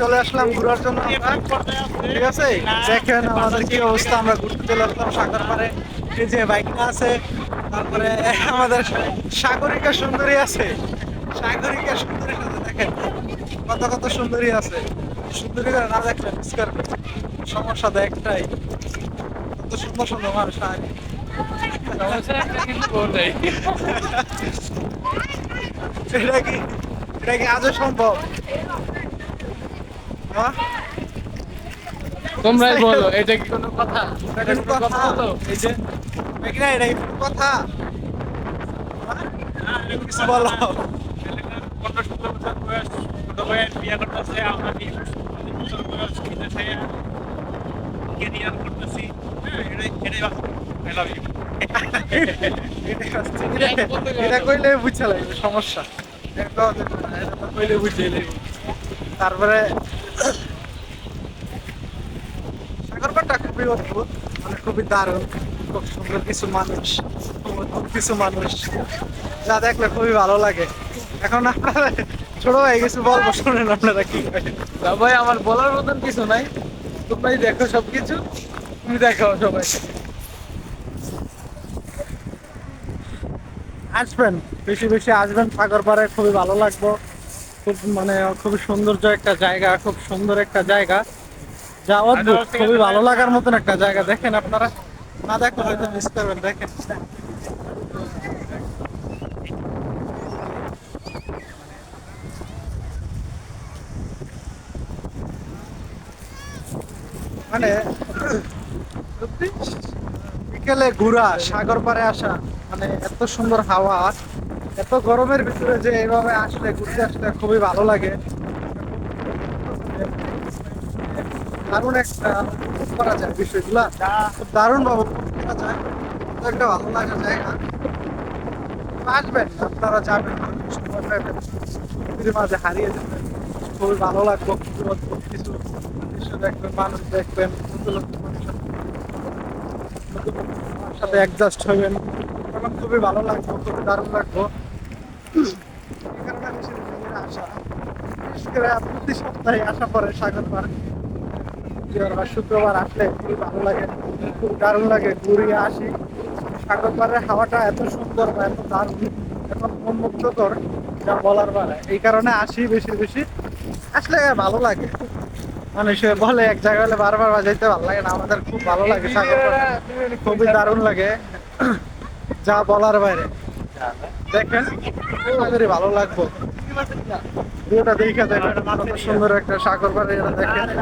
চলে আসলাম ঘোরার জন্য আমাদের কি অবস্থা ঘুরতে সাগর পারে তারপরে আমাদের সাগরিকা সুন্দরী আছে। সাগরিকা সুন্দরী সাথে আছে। সুন্দরী করে না দেখলে সমস্যা তো একটাই। কত সুন্দর সুন্দর মানুষ আগে এটা কি? এটা কি আজও সম্ভব? তোমরাই বলো এটা কি কোনো কথা? এটা কোনো কথা হলো? এই যে না এটা কি কথা। হ্যাঁ? কিছু বলো। পনেরো ষোলো বছর বয়স ছোট ভাইয়ের বিয়ে করতেছে আমরা বিয়ে বছর বয়স কেরিয়ার করতেছি? হ্যাঁ, এটাই এটাই আই লাভ ইউ এটা কইলে বুঝছে লাগবে সমস্যা। এটা কইলে বুঝে তারপরে সাগরপাড়টা খুবই অদ্ভুত মানে খুবই দারুণ খুব সুন্দর কিছু মানুষ কিছু মানুষ। যা দেখলে খুবই ভালো লাগে। এখন আপনারা ছোট হয়ে গেছে বলব শোনেন আপনারা কি ভাই আমার বলার মতন কিছু নাই। তোমরাই দেখো সবকিছু তুমি দেখো সবাই। আসবেন বেশি বেশি আসবেন সাগর পাড়ে খুবই ভালো লাগবে। খুব মানে খুবই সৌন্দর্য একটা জায়গা খুব সুন্দর একটা জায়গা। যা অদ্ভুত খুবই ভালো লাগার মতন একটা জায়গা। দেখেন আপনারা না দেখলে হয়তো মিস করবেন দেখেন। মানে বিকেলে ঘোরা সাগর পাড়ে আসা মানে এত সুন্দর হাওয়া। এত গরমের ভিতরে যে এইভাবে আসলে ঘুরতে আসলে খুবই ভালো লাগে। দারুণ একটা করা যায় বিষয়গুলা। খুব দারুণ ভাবে করা যায়। একটা ভালো লাগার জায়গা আসবেন, আপনারা যাবেন সময় পাবেন মাঝে হারিয়ে যাবেন। খুবই ভালো লাগবে কিছু দৃশ্য দেখবেন, মানুষ দেখবেন সাথে অ্যাডজাস্ট হবেন তখন খুবই ভালো লাগবে খুবই দারুণ লাগবে প্রতি সপ্তাহে আসা পরে সাগর শুক্রবার আসলে খুবই ভালো লাগে খুব দারুণ লাগে। ঘুরিয়ে আসি সাগর হাওয়াটা এত সুন্দর বা এত দারুণ এখন মনমুগ্ধকর যা বলার পারে এই কারণে আসি বেশি বেশি আসলে ভালো লাগে মানুষে বলে এক জায়গায় হলে বারবার বাজাইতে ভালো লাগে না আমাদের খুব ভালো লাগে সাগর খুবই দারুণ লাগে। যা বলার বাইরে। দেখেন আশা ভালো লাগবো। ভিডিওটা দেখে যায় সুন্দর একটা সাগর পাড়ে দেখেন।